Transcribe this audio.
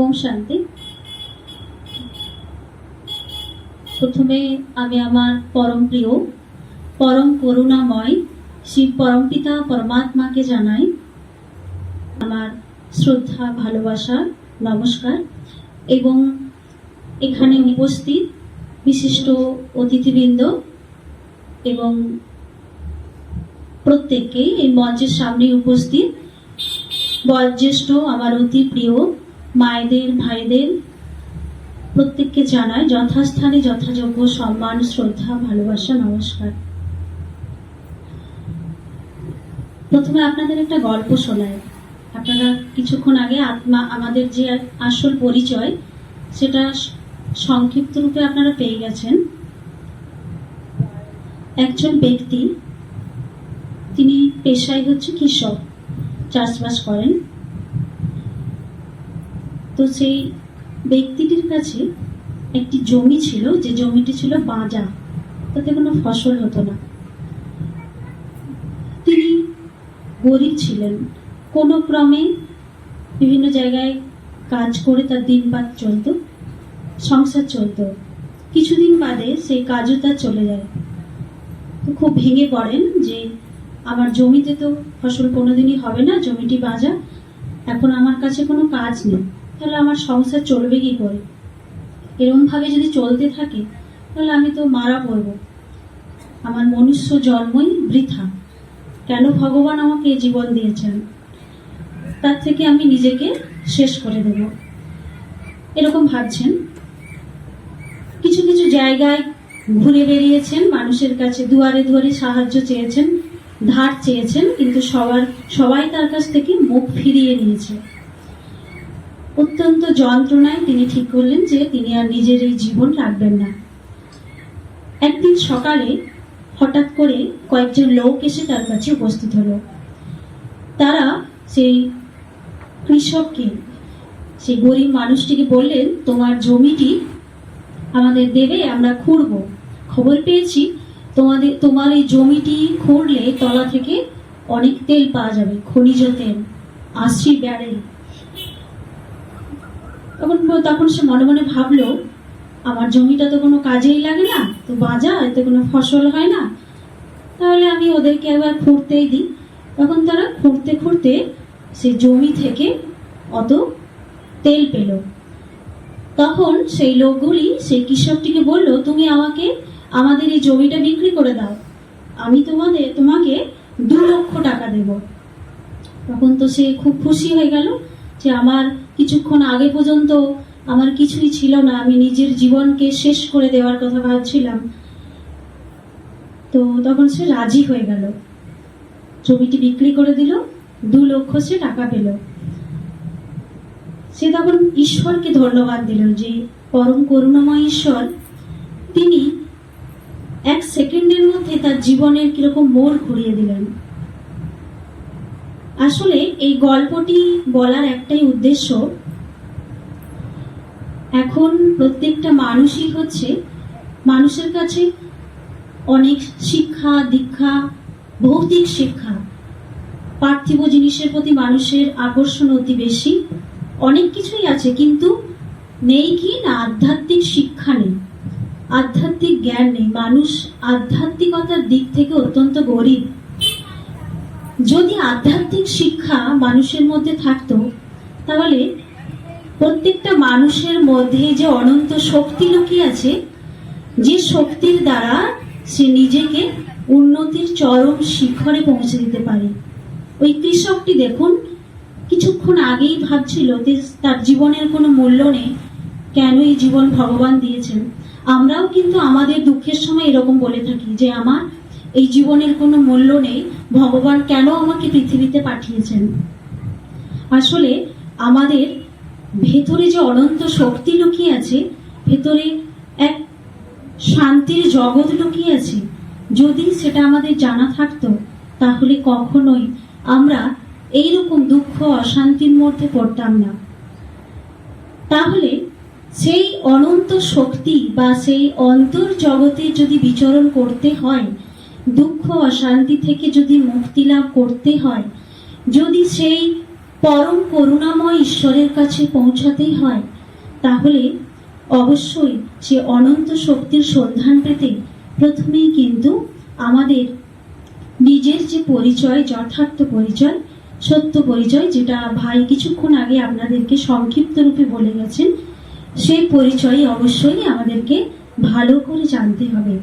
ওম শান্তি। প্রথমে আমি আমার পরম প্রিয়, পরম করুণাময় শিব পরমপিতা পরমাত্মাকে জানাই আমার শ্রদ্ধা, ভালোবাসা, নমস্কার এবং এখানে উপস্থিত বিশিষ্ট অতিথিবৃন্দ এবং প্রত্যেককেই এই মঞ্চের সামনে উপস্থিত বয়োজ্যেষ্ঠ, আমার অতি প্রিয় মায়েদের, ভাইদের প্রত্যেককে জানায় যথাস্থানে যথাযোগ্য সম্মান, শ্রদ্ধা, ভালোবাসা, নমস্কার। প্রথমে আপনাদের একটা গল্প শোনায় আপনারা কিছুক্ষণ আগে আত্মা, আমাদের যে আসল পরিচয়, সেটা সংক্ষিপ্ত রূপে আপনারা পেয়ে গেছেন। একজন ব্যক্তি, তিনি পেশায় হচ্ছে কৃষক, চাষবাস করেন। তো সেই ব্যক্তিটির কাছে একটি জমি ছিল, যে জমিটি ছিল বাঁজা তাতে কোনো ফসল হতো না। তিনি গরিব ছিলেন। কোনো ক্রমে বিভিন্ন জায়গায় কাজ করে তার দিনপাত চলতো, সংসার চলতো। কিছুদিন বাদে সেই কাজও তার চলে যায়। তো খুব ভেঙে পড়েন যে, আমার জমিতে তো ফসল কোনোদিনই হবে না, জমিটি বাজা এখন আমার কাছে কোনো কাজ নেই। তাহলে আমার সংসার চলবে কি করে? এরমভাবে যদি চলতে থাকে, তাহলে আমি তো মারা পড়ব। আমার মনুষ্য জন্মই বৃথা। কেন ভগবান আমাকে জীবন দিয়েছেন? তার থেকে আমি নিজেকে শেষ করে দেব। এরকম ভাবছেন? কিছু কিছু জায়গায় ঘুরে বেরিয়েছেন মানুষের কাছে দুয়ারে দুয়ারে সাহায্য চেয়েছেন, ধার চেয়েছেন, কিন্তু সবার, সবাই তার কাছ থেকে মুখ ফিরিয়ে নিয়েছে। অত্যন্ত যন্ত্রণায় তিনি ঠিক করলেন যে তিনি আর নিজের এই জীবন রাখবেন না। একদিন সকালে হঠাৎ করে কয়েকজন লোক এসে তার কাছে উপস্থিত হলো। তারা সেই কৃষককে, সেই গরিব মানুষটিকে বললেন, তোমার জমিটি আমাদের দেবে, আমরা খুঁড়বো। খবর পেয়েছি, তোমাদের, তোমার এই জমিটি খুঁড়লে তলা থেকে অনেক তেল পাওয়া যাবে, খনিজ তেল, আশি ব্যারেল। তখন তখন সে মনে মনে ভাবলো, আমার জমিটা তো কোনো কাজেই লাগে না, তো বাজা এতে কোনো ফসল হয় না। তাহলে আমি ওদেরকে একবার খুঁড়তেই দিই। তখন তারা খুঁড়তে খুঁড়তে সেই জমি থেকে অত তেল পেল। তখন সেই লোকগুলি, সেই কৃষকটিকে বলল, তুমি আমাকে, আমাদের এই জমিটা বিক্রি করে দাও। আমি তোমাদের, তোমাকে দু লক্ষ টাকা দেব। তখন তো সে খুব খুশি হয়ে গেল যে আমার কিছুক্ষণ আগে পর্যন্ত আমার কিছুই ছিল না। আমি নিজের জীবনকে শেষ করে দেওয়ার কথা ভাবছিলাম। তো তখন সে রাজি হয়ে গেল। জমিটি বিক্রি করে দিল, দু লক্ষ সে টাকা পেল। সে তখন ঈশ্বরকে ধন্যবাদ দিল যে, পরম করুণাময় ঈশ্বর, তিনি এক সেকেন্ডের মধ্যে তার জীবনের কীরকম মোড় ঘুরিয়ে দিলেন। আসলে এই গল্পটি বলার একটাই উদ্দেশ্য, এখন প্রত্যেকটা মানুষই হচ্ছে মানুষের কাছে অনেক শিক্ষা, দীক্ষা, ভৌতিক শিক্ষা। পার্থিব জিনিসের প্রতি মানুষের আকর্ষণ অতি বেশি। অনেক কিছুই আছে, কিন্তু নেই কি না? আধ্যাত্মিক শিক্ষা নেই। আধ্যাত্মিক জ্ঞান নেই। মানুষ আধ্যাত্মিকতার দিক থেকে অত্যন্ত গরিব। যদি আধ্যাত্মিক শিক্ষা মানুষের মধ্যে থাকতো, তাহলে প্রত্যেকটা মানুষের মধ্যে যে অনন্ত শক্তি লুকিয়ে আছে, যে শক্তির দ্বারা সে নিজেকে উন্নতির চরম শিখরে পৌঁছে দিতে পারে। ওই কৃষকটি দেখুন, কিছুক্ষণ আগেই ভাবছিল যে তার জীবনের কোনো মূল্য নেই, কেন এই জীবন ভগবান দিয়েছেন। আমরাও কিন্তু আমাদের দুঃখের সময় এরকম বলে থাকি যে, আমার এই জীবনের কোনো মূল্য নেই। ভগবান কেন আমাকে পৃথিবীতে পাঠিয়েছেন? আসলে আমাদের ভেতরে যে অনন্ত শক্তি লুকিয়ে আছে, ভেতরে এক শান্তির জগৎ লুকিয়ে আছে, যদি সেটা আমাদের জানা থাকতো, তাহলে কখনোই আমরা এইরকম দুঃখ, অশান্তির মধ্যে পড়তাম না। তাহলে সেই অনন্ত শক্তি বা সেই অন্তর জগতে যদি বিচরণ করতে হয় দুঃখ, অশান্তি থেকে যদি মুক্তি লাভ করতে হয়, যদি সেই পরম করুণাময় ঈশ্বরের কাছে পৌঁছাতেই হয়, তাহলে অবশ্যই সে অনন্ত শক্তির সন্ধান পেতে প্রথমেই কিন্তু আমাদের নিজের যে পরিচয়, যথার্থ পরিচয়, সত্য পরিচয়, যেটা ভাই কিছুক্ষণ আগে আপনাদেরকে সংক্ষিপ্ত রূপে বলে গেছেন, সেই পরিচয় অবশ্যই আমাদেরকে ভালো করে জানতে হবে।